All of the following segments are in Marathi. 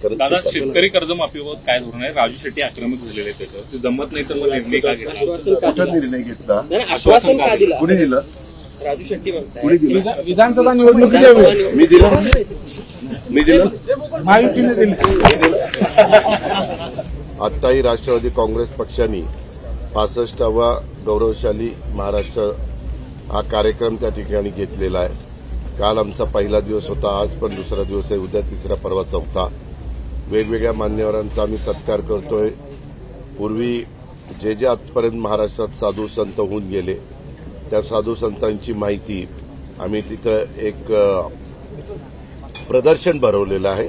दादा शेतकरी कर्जमाफीबाबत काय धोरण आहे? राजू शेट्टी आक्रमक झालेले आहेत त्याच्यावर. ते जमत नाही तर मग निर्णय का घेतला कुठं निर्णय घेतला? आश्वासन का दिलं? कुणी दिलं? राजू शेट्टी म्हणताय. कुणी दिलं? विधानसभा निवडणुकीच्या वेळी. मी दिलं. मी दिलं? महायुतीने दिले. आत्ताही राष्ट्रवादी काँग्रेस पक्षाने पासष्टावा गौरवशाली महाराष्ट्र हा कार्यक्रम त्या ठिकाणी घेतलेला आहे. काल आमचा पहिला दिवस होता आज पण दुसरा दिवस आहे उद्या तिसरा परवा चौथा. वेगवेगळ्या मान्यवरांचा आम्ही सत्कार करतोय. पूर्वी जे जे आजपर्यंत महाराष्ट्रात साधू संत होऊन गेले त्या साधू संतांची माहिती आम्ही तिथं एक प्रदर्शन भरवलेलं आहे.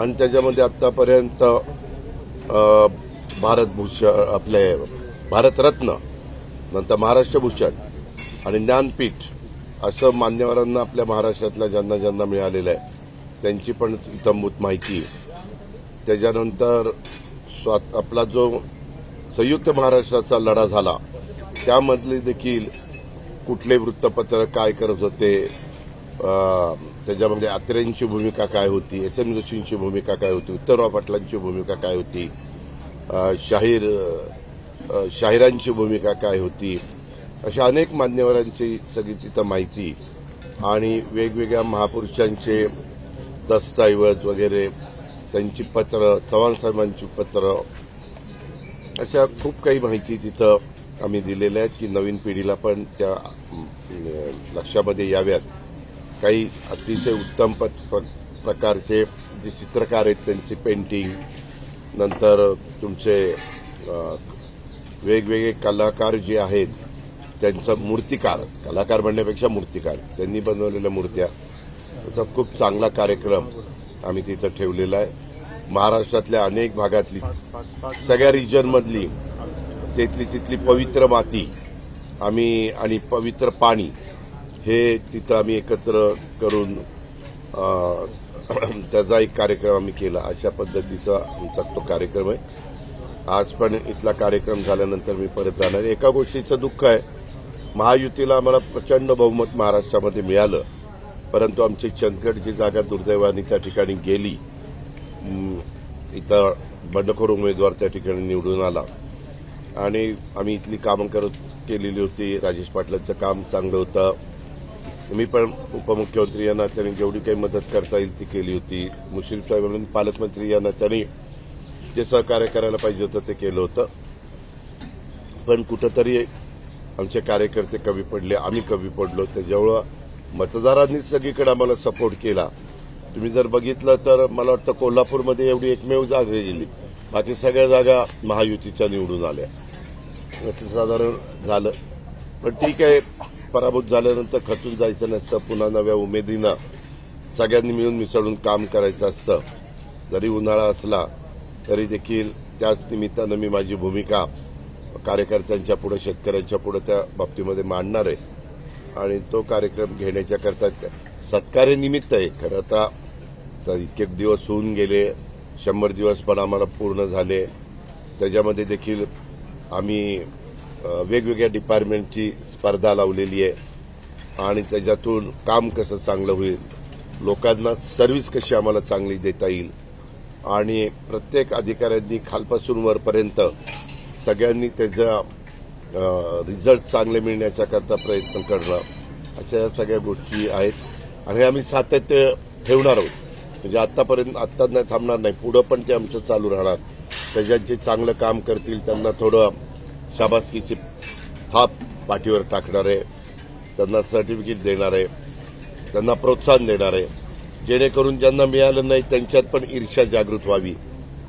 आणि त्याच्यामध्ये आतापर्यंत भारतभूषण आपले भारतरत्न नंतर महाराष्ट्र भूषण आणि ज्ञानपीठ असं मान्यवरांना आपल्या महाराष्ट्रातल्या ज्यांना ज्यांना मिळालेलं आहे त्यांची पण इतंभूत माहिती त्याच्यानंतर स्वात आपला जो संयुक्त महाराष्ट्राचा लढा झाला त्यामधले देखील कुठले वृत्तपत्र काय करत होते त्याच्यामध्ये आत्र्यांची भूमिका काय होती एस एम जोशींची भूमिका काय होती उत्तरराव पाटलांची भूमिका काय होती शाहीर शाहिरांची भूमिका काय होती अशा अनेक मान्यवरांची सगळी तिथं माहिती. आणि वेगवेगळ्या महापुरुषांचे दस्तऐवज वगैरे त्यांची पत्र चव्हाण साहेबांची पत्र अशा खूप काही माहिती तिथं आम्ही दिलेल्या आहेत की नवीन पिढीला पण त्या लक्षामध्ये याव्यात. काही अतिशय उत्तम प- प्रकारचे जे चित्रकार आहेत त्यांची पेंटिंग नंतर तुमचे वेगवेगळे कलाकार जे आहेत त्यांचा मूर्तिकार कलाकार म्हणण्यापेक्षा मूर्तिकार त्यांनी बनवलेल्या मूर्त्या. त्याचा खूप चांगला कार्यक्रम आम्ही तिथं ठेवलेला आहे. महाराष्ट्रातल्या अनेक भागातली सगळ्या रिजनमधली तिथली तिथली पवित्र माती आम्ही आणि पवित्र पाणी हे तिथं आम्ही एकत्र करून त्याचा एक कार्यक्रम आम्ही केला. अशा पद्धतीचा आमचा तो कार्यक्रम आहे. आज पण इथला कार्यक्रम झाल्यानंतर मी परत जाणार. एका गोष्टीचं दुःख आहे. महायुतीला आम्हाला प्रचंड बहुमत महाराष्ट्रामध्ये मिळालं. परंतु आमची चंदगडची जागा दुर्दैवाने त्या ठिकाणी गेली. इथं बंडखोर उमेदवार त्या ठिकाणी निवडून आला. आणि आम्ही इथली कामं करत केलेली होती. राजेश पाटलांचं काम चांगलं होतं. मी पण उपमुख्यमंत्री यांना त्यांनी जेवढी काही मदत करता येईल ती केली होती. मुश्रीफ साहेबांनी पालकमंत्री यांना त्यांनी जे सहकार्य करायला पाहिजे होतं ते केलं होतं. पण कुठंतरी आमचे कार्यकर्ते कमी पडले आम्ही कमी पडलो. त्याच्यामुळं मतदारांनी सगळीकडे आम्हाला सपोर्ट केला. तुम्ही जर बघितलं तर मला वाटतं कोल्हापूरमध्ये एवढी एकमेव जागा गेली. बाकी सगळ्या जागा महायुतीच्या निवडून आल्या. असं साधारण झालं. पण ठीक आहे पराभूत झाल्यानंतर खचून जायचं नसतं. पुन्हा नव्या उमेदीनं सगळ्यांनी मिळून मिसळून काम करायचं असतं. जरी उन्हाळा असला तरी देखील त्याच निमित्तानं मी माझी भूमिका कार्यकर्त्यांच्या पुढे शेतकऱ्यांच्या पुढे त्या बाबतीमध्ये मांडणार आहे. आणि तो कार्यक्रम घेण्याच्या करता सत्कार्य निमित्त आहे. खरं आता इतके दिवस होऊन गेले शंभर दिवस पण आम्हाला पूर्ण झाले. त्याच्यामध्ये देखील आम्ही वेगवेगळ्या डिपार्टमेंटची स्पर्धा लावलेली आहे. आणि त्याच्यातून काम कसं चांगलं होईल लोकांना सर्व्हिस कशी आम्हाला चांगली देता येईल आणि प्रत्येक अधिकाऱ्यांनी खालपासून वरपर्यंत सगळ्यांनी त्याचा रिझल्ट चांगले मिळण्याच्याकरता प्रयत्न करणं अशा सगळ्या गोष्टी आहेत. आणि आम्ही सातत्य ठेवणार आहोत. म्हणजे आतापर्यंत आत्ताच नाही थांबणार नाही. पुढं पण ते आमचं चालू राहणार. त्याच्यात जे चांगलं काम करतील त्यांना थोडं शाबासकीची थाप पाठीवर टाकणार आहे. त्यांना सर्टिफिकेट देणार आहे. त्यांना प्रोत्साहन देणार आहे. जेणेकरून ज्यांना मिळालं नाही त्यांच्यात पण ईर्ष्या जागृत व्हावी.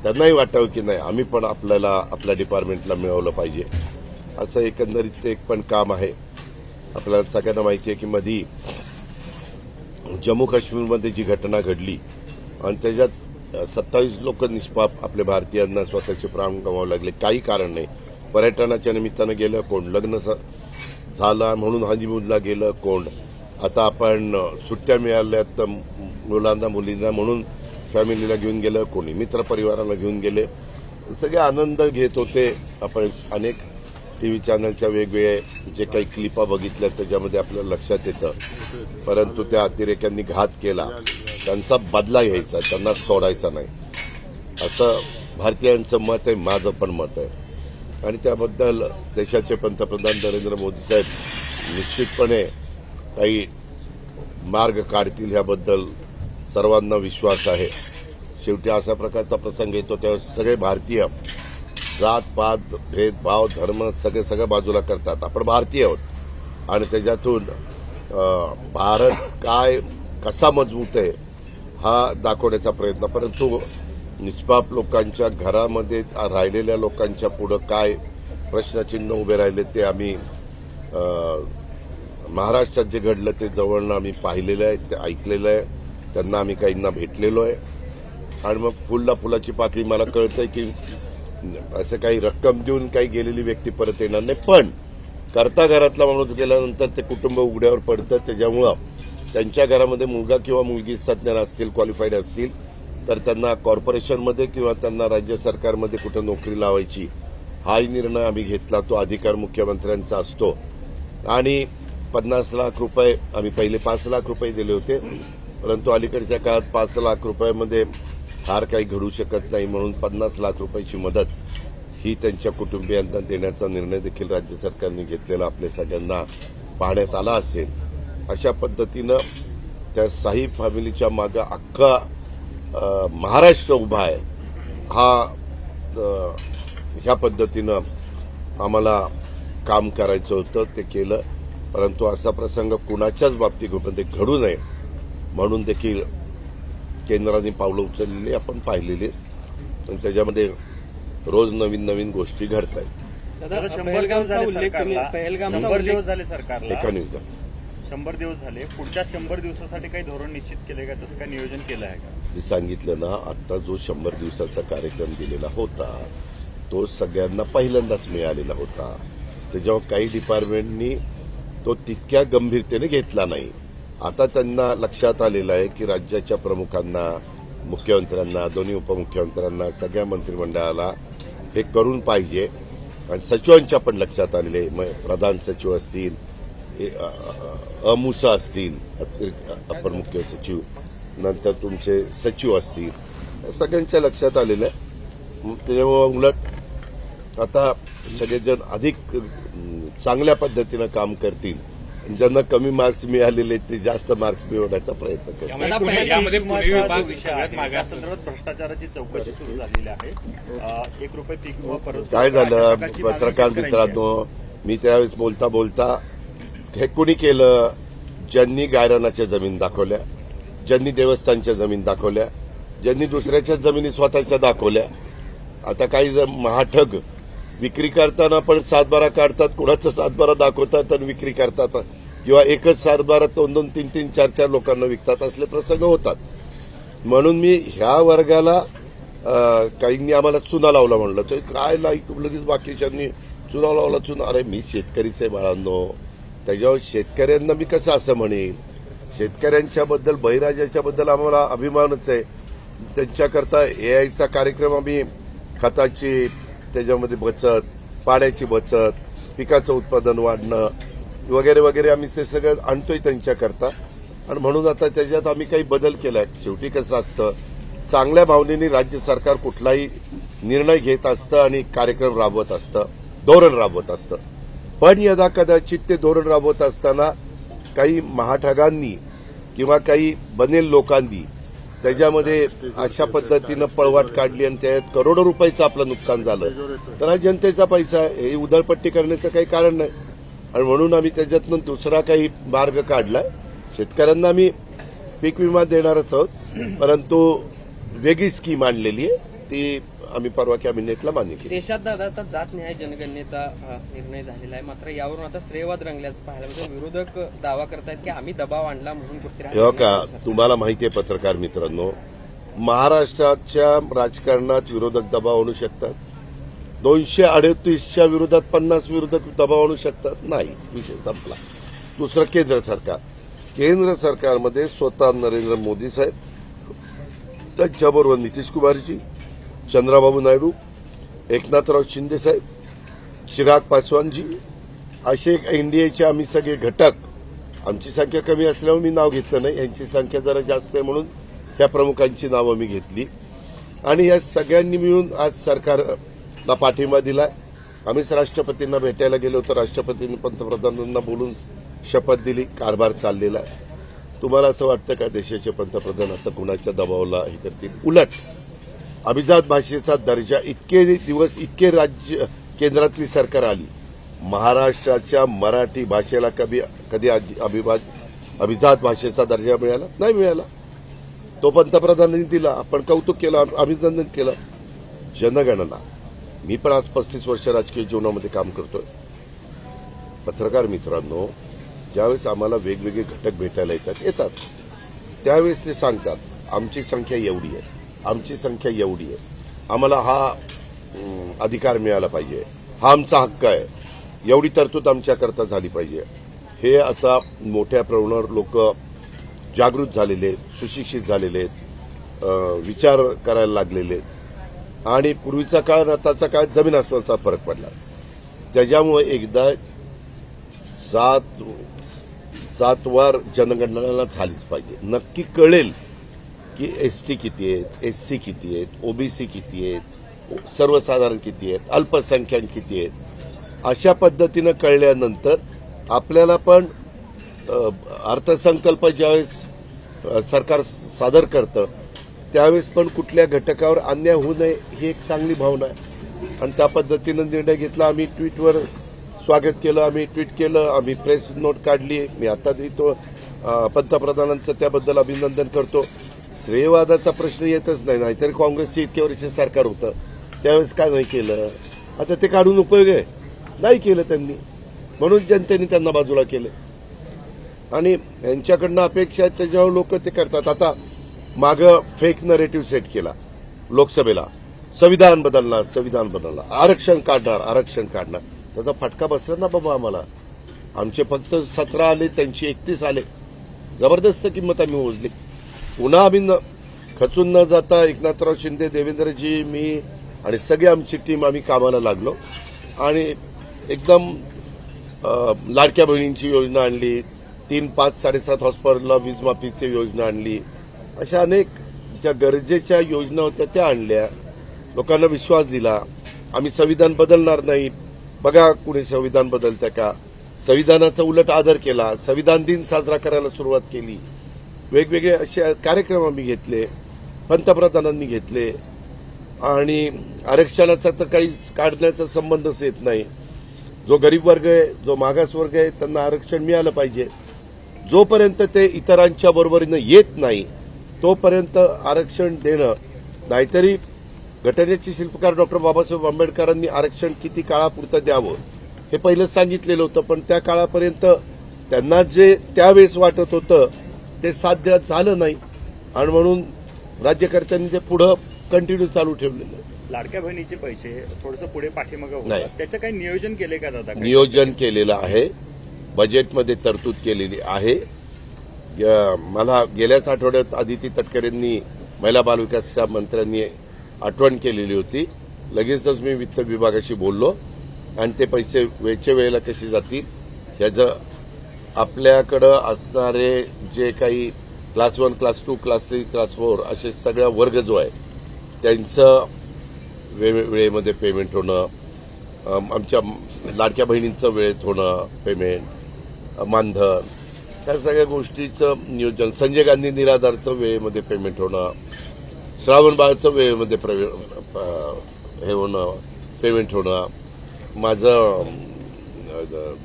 त्यांनाही वाटावं की नाही आम्ही पण आपल्याला आपल्या डिपार्टमेंटला मिळवलं पाहिजे. असं एकंदरीत ते एक पण काम आहे. आपल्याला सगळ्यांना माहिती आहे की मधी जम्मू काश्मीरमध्ये जी घटना घडली आणि त्याच्यात सत्तावीस लोक निष्पाप आपल्या भारतीयांना स्वतःचे प्राण गमावे लागले. काही कारण नाही. पर्यटनाच्या निमित्तानं गेलं कोण? लग्न स- झालं म्हणून हनीमूनला गेलं कोण? आता आपण सुट्ट्या मिळाल्यात तर मुलांना मुलींना म्हणून फॅमिलीला घेऊन गेलं कोणी? मित्रपरिवाराला घेऊन गेले. सगळे आनंद घेत होते. आपण अनेक टी व्ही चॅनलच्या वेगवेगळे जे काही क्लिपा बघितल्या त्याच्यामध्ये आपल्याला लक्षात येतं. परंतु त्या अतिरेक्यांनी घात केला. त्यांचा बदला घ्यायचा त्यांना सोडायचा नाही. असं भारतीयांचं मत आहे माझं पण मत आहे. आणि त्याबद्दल देशाचे पंतप्रधान नरेंद्र मोदी साहेब निश्चितपणे काही मार्ग काढतील ह्याबद्दल सर्वांना विश्वास आहे. शेवटी अशा प्रकारचा प्रसंग येतो त्यावेळेस सगळे भारतीय जात पात भेदभाव धर्म सगळे सगळ्या बाजूला करतात. आपण भारतीय आहोत. आणि त्याच्यातून भारत काय कसा मजबूत आहे हा दाखवण्याचा प्रयत्न परंतु निष्पाप लोकांच्या घरामध्ये राहिलेल्या लोकांच्या पुढं काय प्रश्नचिन्ह उभे राहिले ते आम्ही महाराष्ट्रात जे घडलं ते जवळनं आम्ही पाहिलेलं आहे ते ऐकलेलं आहे. त्यांना आम्ही काहींना भेटलेलो आहे. आणि मग फुलला फुलाची पाकळी मला कळतंय की असं काही रक्कम देऊन काही गेलेली व्यक्ती परत येणार नाही. पण करता घरातला माणूस गेल्यानंतर ते कुटुंब उघड्यावर पडतं त्याच्यामुळं त्यांच्या घरामध्ये मुलगा किंवा मुलगी सज्ञान असतील क्वालिफाईड असतील तर त्यांना कॉर्पोरेशनमध्ये किंवा त्यांना राज्य सरकारमध्ये कुठं नोकरी लावायची हाही निर्णय आम्ही घेतला. तो अधिकार मुख्यमंत्र्यांचा असतो. आणि पन्नास लाख रुपये आम्ही पहिले पाच लाख रुपये दिले होते परंतु अलीकडच्या काळात पाच लाख रुपयामध्ये फार काही घडू शकत नाही म्हणून पन्नास लाख रुपयाची मदत ही त्यांच्या कुटुंबियांना देण्याचा निर्णय देखील राज्य सरकारने घेतलेला आपल्या सगळ्यांना पाहण्यात आला असेल. अशा पद्धतीनं त्या साई फॅमिलीच्या मागे अख्खा महाराष्ट्र उभा आहे. हा ह्या पद्धतीनं आम्हाला काम करायचं होतं ते केलं. परंतु असा प्रसंग कुणाच्याच बाबतीमध्ये घडू नये म्हणून देखील केंद्राने पावलं उचललेली आपण पाहिलेली. आणि त्याच्यामध्ये रोज नवीन नवीन गोष्टी घडत आहेत एका न्यूजला शंभर दिवस झाले. पुढच्या शंभर दिवसासाठी काही धोरण निश्चित केले का? तसं काही नियोजन केलं आहे का? मी सांगितलं ना आता जो शंभर दिवसाचा कार्यक्रम दिलेला होता तो सगळ्यांना पहिल्यांदाच मिळालेला होता. त्याच्यावर काही डिपार्टमेंटनी तो तितक्या गंभीरतेने घेतला नाही. आता त्यांना लक्षात आलेलं आहे की राज्याच्या प्रमुखांना मुख्यमंत्र्यांना दोन्ही उपमुख्यमंत्र्यांना सगळ्या मंत्रिमंडळाला हे करून पाहिजे. आणि सचिवांच्या पण लक्षात आलेले आहे. प्रधान सचिव असतील अमुसा असतील अतिरिक्त अपर मुख्य सचिव नंतर तुमचे सचिव असतील सगळ्यांच्या लक्षात आलेलं आहे. त्याच्यामुळं उलट आता सगळेजण अधिक चांगल्या पद्धतीनं काम करतील. ज्यांना कमी मार्क्स मिळालेले आहेत, ते जास्त मार्क्स मिळवण्याचा प्रयत्न. संदर्भात भ्रष्टाचाराची चौकशी सुरू झालेली आहे. एक रुपये काय झालं? पत्रकार. मित्रांनो मी त्यावेळेस बोलता बोलता हे कुणी केलं? ज्यांनी गायरानाच्या जमीन दाखवल्या ज्यांनी देवस्थानच्या जमीन दाखवल्या ज्यांनी दुसऱ्याच्या जमिनी स्वतःच्या दाखवल्या. आता काही महाठग विक्री करताना पण सातबारा काढतात कुणाचा सातबारा दाखवतात आणि विक्री करतात. किंवा एकच सातबारा दोन दोन तीन तीन चार चार लोकांना विकतात असले प्रसंग होतात. म्हणून मी ह्या वर्गाला काहींनी आम्हाला चुना लावला म्हणलं. तर काय लाईक लगेच बाकीच्यांनी चुना लावला चुना. अरे मी शेतकरीचे आहे बाळांनो. त्याच्यावर शेतकऱ्यांना मी कसं असं म्हणेन? शेतकऱ्यांच्या बद्दल बहिराजाच्या बद्दल आम्हाला अभिमानच आहे. त्यांच्याकरता एआयचा कार्यक्रम आम्ही खताची त्याच्यामध्ये बचत पाण्याची बचत पिकाचं उत्पादन वाढणं वगैरे वगैरे आम्ही ते सगळं आणतोय त्यांच्याकरता. आणि म्हणून आता त्याच्यात आम्ही काही बदल केलाय. शेवटी कसं असतं चांगल्या भावनेने राज्य सरकार कुठलाही निर्णय घेत असतं आणि कार्यक्रम राबवत असतं धोरण राबवत असतं. पण यदा कदाचित ते धोरण राबवत असताना काही महाठगांनी किंवा काही बनेल लोकांनी त्याच्यामध्ये अशा पद्धतीनं पळवाट काढली आणि त्यात करोडो रुपयाचं आपलं नुकसान झालं. तर हा जनतेचा पैसा आहे. हे उधळपट्टी करण्याचं काही कारण नाही. आणि म्हणून आम्ही त्याच्यातनं दुसरा काही मार्ग काढलाय. शेतकऱ्यांना आम्ही पीक विमा देणारच आहोत. परंतु वेगळी स्कीम आणलेली आहे. ती आम्ही परवा कॅबिनेटला मान्य केली. देशात दादा आता जात न्याय जनगणनेचा निर्णय झालेला आहे. मात्र यावरून आता श्रेयवाद रंगल्याचं पाहायला मिळतं. विरोधक दावा करतायत की आम्ही दबाव आणला म्हणून का. तुम्हाला माहिती आहे पत्रकार मित्रांनो महाराष्ट्राच्या राजकारणात विरोधक दबाव आणू शकतात. दोनशे अडतीसच्या विरोधात पन्नास विरोधक दबाव आणू शकतात. नाही विषय संपला. दुसरं केंद्र सरकार. केंद्र सरकारमध्ये स्वतः नरेंद्र मोदी साहेब त्यांच्याबरोबर नितीश कुमारजी चंद्राबाबू नायडू एकनाथराव शिंदेसाहेब चिराग पासवानजी असे एनडीएचे आम्ही सगळे घटक. आमची संख्या कमी असल्यामुळे मी नाव घेतलं नाही. यांची संख्या जरा जास्त आहे म्हणून या प्रमुखांची नावं मी घेतली. आणि या सगळ्यांनी मिळून आज सरकारला पाठिंबा दिलाय. आम्हीच राष्ट्रपतींना भेटायला गेलो होतो. राष्ट्रपतींनी पंतप्रधानांना बोलून शपथ दिली. कारभार चाललेला आहे. तुम्हाला असं वाटतं का देशाचे पंतप्रधान असं कुणाच्या दबावाला हे करतील? उलट. अभिजात भाषेचा दर्जा इतके दिवस इतके राज्य केंद्रातली सरकार आली. महाराष्ट्राच्या मराठी भाषेला कधी कधी अजि- अभिजात भाषेचा दर्जा मिळाला? नाही मिळाला. तो पंतप्रधानांनी दिला. आपण कौतुक केलं अभिनंदन केलं. जनगणना. मी पण आज पस्तीस वर्ष राजकीय जीवनामध्ये काम करतोय. पत्रकार मित्रांनो ज्यावेळेस आम्हाला वेगवेगळे घटक भेटायला येतात येतात. त्यावेळेस ते सांगतात आमची संख्या एवढी आहे. आमची संख्या एवढी आहे. आम्हाला हा अधिकार मिळाला पाहिजे. हा आमचा हक्क आहे. एवढी तरतूद आमच्याकरता झाली पाहिजे. हे आता मोठ्या प्रमाणावर लोक जागृत झालेले आहेत सुशिक्षित झालेले आहेत विचार करायला लागलेले आहेत. आणि पूर्वीचा काळ आणि आताचा काळ जमीन आसमानचा फरक पडला. त्याच्यामुळे एकदा सात सातवार जनगणना झालीच पाहिजे. नक्की कळेल की एस टी किती आहेत एस सी किती आहेत ओबीसी किती आहेत सर्वसाधारण किती आहेत अल्पसंख्याक किती आहेत? अशा पद्धतीनं कळल्यानंतर आपल्याला पण अर्थसंकल्प ज्यावेळेस सरकार सादर करतं त्यावेळेस पण कुठल्या घटकावर अन्याय होऊ नये ही एक चांगली भावना आहे. आणि त्या पद्धतीनं निर्णय घेतला आम्ही ट्विटवर स्वागत केलं आम्ही ट्विट केलं आम्ही प्रेस नोट काढली मी आता देतो पंतप्रधानांचं त्याबद्दल अभिनंदन करतो. श्रेयवादाचा प्रश्न येतच नाही नाहीतर काँग्रेसचे इतक्या वर्ष सरकार होतं. त्यावेळेस काय नाही केलं? आता ते काढून उपयोग आहे. नाही केलं त्यांनी. म्हणून जनतेने त्यांना बाजूला केलं. आणि यांच्याकडनं अपेक्षा आहेत त्याच्यावर लोक ते करतात. आता मागं फेक नरेटिव्ह सेट केला लोकसभेला. संविधान बदलणार संविधान बदलणार. आरक्षण काढणार आरक्षण काढणार. त्याचा फटका बसला ना बाबा आम्हाला. आमचे फक्त सतरा आले त्यांची एकतीस आले. जबरदस्त किंमत आम्ही मोजली. पुन्हा आम्ही न खचून न जाता एकनाथराव शिंदे देवेंद्रजी मी आणि सगळी आमची टीम आम्ही कामाला लागलो. आणि एकदम लाडक्या बहिणींची योजना आणली. तीन पाच साडेसात हॉस्पिटलला वीजमाफीची योजना आणली. अशा अनेक ज्या गरजेच्या योजना होत्या त्या आणल्या. लोकांना विश्वास दिला. आम्ही संविधान बदलणार नाही. बघा कुणी संविधान बदलतं का? संविधानाचा उलट आदर केला. संविधान दिन साजरा करायला सुरुवात केली. वेगवेगळे असे कार्यक्रम आम्ही घेतले पंतप्रधानांनी घेतले. आणि आरक्षणाचा तर काही काढण्याचा संबंधच येत नाही. जो गरीब वर्ग आहे जो मागास वर्ग आहे त्यांना आरक्षण मिळालं पाहिजे. जोपर्यंत ते इतरांच्या बरोबरीनं येत नाही तोपर्यंत आरक्षण देणं. नाहीतरी घटनेचे शिल्पकार डॉक्टर बाबासाहेब आंबेडकरांनी आरक्षण किती काळापुरतं द्यावं हे पहिलं सांगितलेलं होतं. पण त्या काळापर्यंत त्यांना जे त्यावेळेस वाटत होतं ते साध्य झालं नाही आणि म्हणून राज्यकर्त्यांनी ते पुढं कंटिन्यू चालू ठेवलेलं आहे. लाडक्या बहिणीचे पैसे थोडंसं पुढे पाठीमागं नाही. त्याचं काही नियोजन केले का दादा? नियोजन केलेलं आहे बजेटमध्ये तरतूद केलेली आहे मला गेल्याच आठवड्यात आदिती तटकरेंनी महिला बालविकास मंत्र्यांनी आठवण केलेली होती लगेचच मी वित्त विभागाशी बोललो आणि ते पैसे वेळच्या वेळेला कसे जातील ह्याचं आपल्याकडं असणारे जे काही class one class two class three class four असे सगळा वर्ग जो आहे त्यांचं वेळेमध्ये पेमेंट होणं आमच्या लाडक्या बहिणींचं वेळेत होणं पेमेंट मानधन त्या सगळ्या गोष्टीचं नियोजन संजय गांधी निराधारचं वेळेमध्ये पेमेंट होणं श्रावण बाळचं वेळेमध्ये हे होणं पेमेंट होणं माझं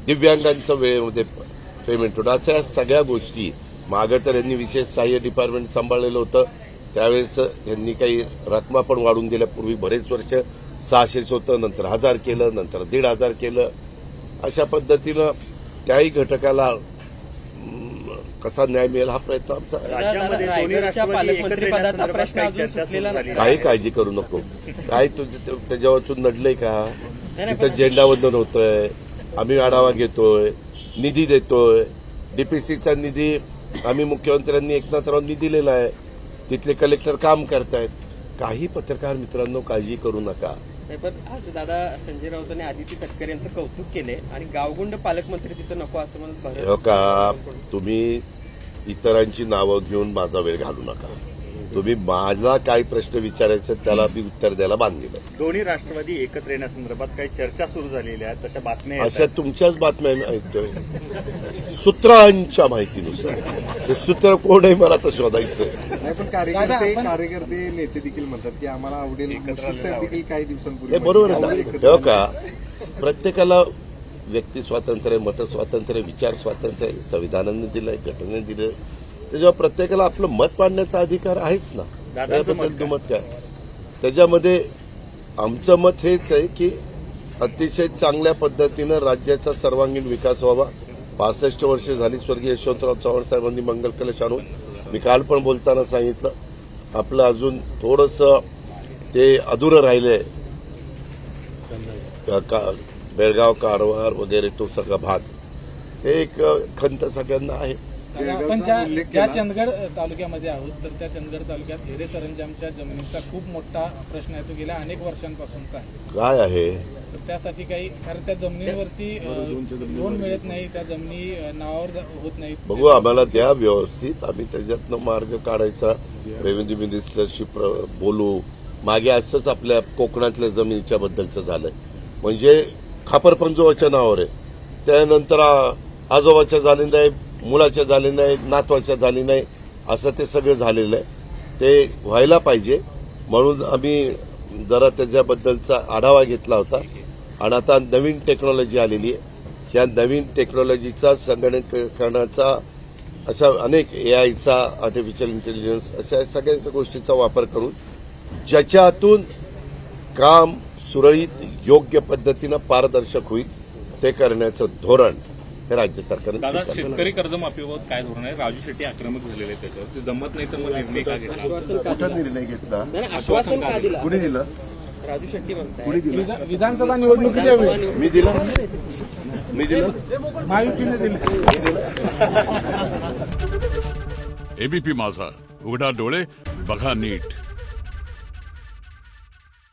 दिव्यांगांचं वेळेमध्ये पेमेंट. होणं अशा या सगळ्या गोष्टी मागं तर यांनी विशेष सहाय्य डिपार्टमेंट सांभाळलेलं होतं. त्यावेळेस यांनी काही रकमा पण वाढून दिल्या पूर्वी बरेच वर्ष सहाशेच होतं नंतर हजार केलं नंतर दीड हजार केलं. अशा पद्धतीनं त्याही घटकाला कसा न्याय मिळेल हा प्रयत्न आमचा काही काळजी करू नको. काय तुझं त्याच्या वाचून नडलंय का? तिथं झेंडावंदन होतंय. आम्ही आढावा घेतोय. निधी देतोय. डीपीसीचा निधी आम्ही मुख्यमंत्र्यांनी एकनाथरावांनी दिलेला आहे. तिथले कलेक्टर काम करतायत. काही पत्रकार मित्रांनो काळजी करू नका. नाही पण आज दादा संजय राऊतांनी आदिती तटकरे यांचं कौतुक केले आणि गावगुंड पालकमंत्री तिथं नको असं म्हणत हो का? तुम्ही इतरांची नावं घेऊन माझा वेळ घालू नका. तुम्ही मला काय प्रश्न विचारायचे त्याला मी उत्तर द्यायला बांधलेलं. दोन्ही राष्ट्रवादी एकत्र येण्यासंदर्भात काही चर्चा सुरू झालेल्या आहेत तशा बातम्या अशा. तुमच्याच बातम्या मी ऐकतोय. सूत्रांच्या माहितीनुसार. ते सूत्र कोण आहे मला तर शोधायचं नाही पण कार्यकर्ते कार्यकर्ते नेते देखील म्हणतात की आम्हाला आवडेल मुश्रीफ साहेब देखील काही दिवसांपूर्वी हे बरोबर आहे ना? हो का? प्रत्येकाला व्यक्ती स्वातंत्र्य मत स्वातंत्र्य विचार स्वातंत्र्य संविधानाने दिलंय घटनेने दिलं त्याच्यावर प्रत्येकाला आपलं मत मांडण्याचा अधिकार आहेच ना? त्याबद्दल दुमत काय? त्याच्यामध्ये आमचं मत हेच आहे की अतिशय चांगल्या पद्धतीनं राज्याचा सर्वांगीण विकास व्हावा. पासष्ट वर्ष झाली स्वर्गीय यशवंतराव चव्हाण साहेबांनी मंगल कलश आणून. मी काल पण बोलताना सांगितलं आपलं अजून थोडंसं ते अधुरं राहिलंय. का- का- बेळगाव कारवार वगैरे तो सगळा भाग. ते एक खंत सगळ्यांना आहे. आपण ज्या ज्या. चंदगड तालुक्यामध्ये आहोत तर त्या चंदगड तालुक्यात हिरे सरंजामच्या जमिनीचा खूप मोठा प्रश्न आहे. तो गेल्या अनेक वर्षांपासूनचा आहे. काय आहे? तर त्यासाठी काही कारण त्या जमिनीवरती लोन मिळत नाही त्या जमिनी नावावर जा- होत नाहीत बघू आम्हाला द्या व्यवस्थित आम्ही त्याच्यातनं मार्ग काढायचा. रेव्हेन्यू मिनिस्टरशी प्र- बोलू. मागे असंच आपल्या कोकणातल्या जमिनीच्या बद्दलचं झालंय. म्हणजे खापरपंजोबाच्या नावावर आहे. त्यानंतर आजोबाच्या झाले नाही मुलाच्या झाले नाही नातवाच्या झाली नाही असं ते सगळं झालेलं आहे. ते व्हायला पाहिजे. म्हणून आम्ही जरा त्याच्याबद्दलचा आढावा घेतला होता. आणि आता नवीन टेक्नॉलॉजी आलेली आहे. ह्या नवीन टेक्नॉलॉजीचा संगणकरणाचा अशा अनेक ए आयचा आर्टिफिशियल इंटेलिजन्स अशा सगळ्या गोष्टीचा वापर करून ज्याच्यातून काम सुरळीत योग्य पद्धतीनं पारदर्शक होईल ते करण्याचं धोरण. हे राज्य सरकारने. शेतकरी कर्जमाफीबाबत काय धोरण आहे? राजू शेट्टी आक्रमक झालेले त्याच्यावर. ते जमत नाही तर मग निर्णय का घेतला आश्वासन का कुठं दिलं? निर्णय घेतला? आश्वासन का दिलं? कुणी दिलं? राजू शेट्टी म्हणताय. कुणी दिलं? विधा- विधानसभा निवडणुकीच्या वेळी. मी दिलं? मी दिलं? महायुतीने दिले? एबीपी माझा. उघडा डोळे बघा नीट.